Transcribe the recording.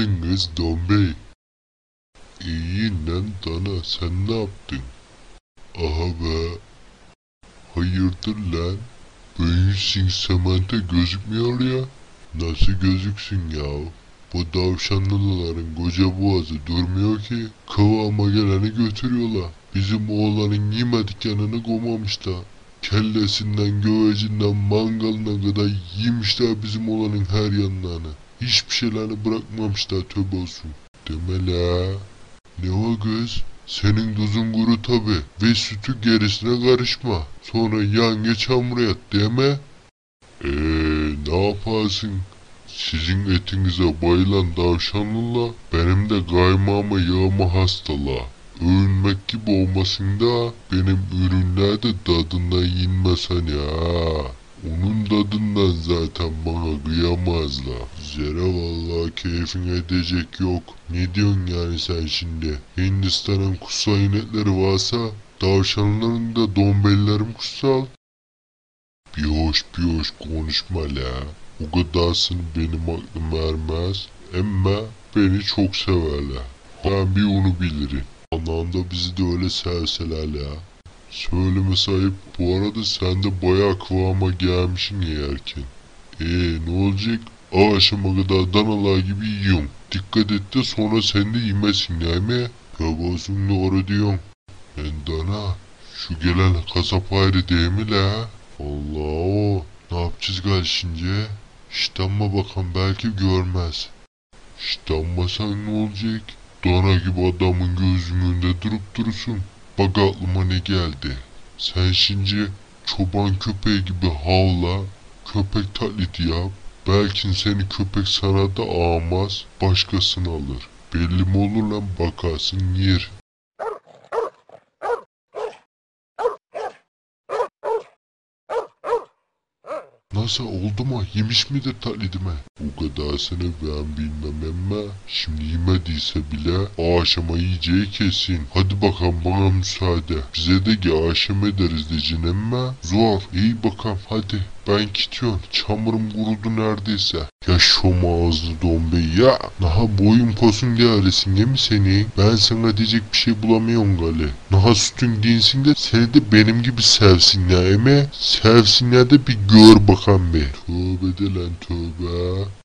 kız Dombey. İyi lan dana sen ne yaptın? Aha be. Hayırdır lan? Büyüsün semante gözükmüyor ya. Nasıl gözüksün ya? Bu davşanlıların koca boğazı durmuyor ki. Kıvama geleni götürüyorlar. Bizim oğlanın yemedik yanını koymamışlar. Kellesinden, göğecinden, mangalına kadar yemişler bizim oğlanın her yanlarını. Hiçbir şeylerini bırakmamışlar tövbe olsun. Deme la. Ne o kız? Senin tuzun kuru tabi ve sütü gerisine karışma. Sonra yan geç hamura yat deme. Eee ne yaparsın? Sizin etinize bayılan davşanlıla benim de kaymağıma yağma hastalığa. Övünmek gibi olmasın da benim ürünler de tadından yenmez hani ha. Onun tadından zaten bana kıyamazlar. Zere vallahi keyfin edecek yok. Ne diyorsun yani sen şimdi? Hindistan'ın kutsal inekleri varsa tavşanların da dombellerim kutsal. Bir hoş bir hoş konuşma la. O kadarsını benim aklım ermez. Ama beni çok severler. Ben bir onu bilirim. Anam da bizi de öyle sevseler ya. Söyleme sahip bu arada sen de bayağı kıvama gelmişsin yerken. Eee ne olacak? Akşama kadar danalar gibi yiyorsun. Dikkat et de sonra sen de yemesin değil mi? Babasın doğru diyorsun. Ben dana. Şu gelen kasap ayrı değil mi la? Allah o. Ne yapacağız gal şimdi? İştanma bakan belki görmez. İştanmasan ne olacak? Dana gibi adamın gözünün önünde durup durursun. Bak aklıma ne geldi. Sen şimdi çoban köpeği gibi havla, köpek taklidi yap. Belki seni köpek sana da ağmaz, başkasını alır. Belli mi olur lan bakarsın yer. Nasıl oldu mu? Yemiş midir taklidime? O kadarsını ben bilmem ama şimdi yemediyse bile aşama yiyeceği kesin. Hadi bakalım bana müsaade. Bize de ki aşam ederiz diyeceksin ama zor. İyi bakalım hadi. Ben gidiyorum. Çamurum kurudu neredeyse. Ya şom ağızlı dombe ya. Naha boyun posun gelirsin değil mi seni? Ben sana diyecek bir şey bulamıyorum gali. Naha sütün dinsin de seni de benim gibi sevsinler eme. Sevsinler de bir gör bakalım be. Tövbe de lan tövbe.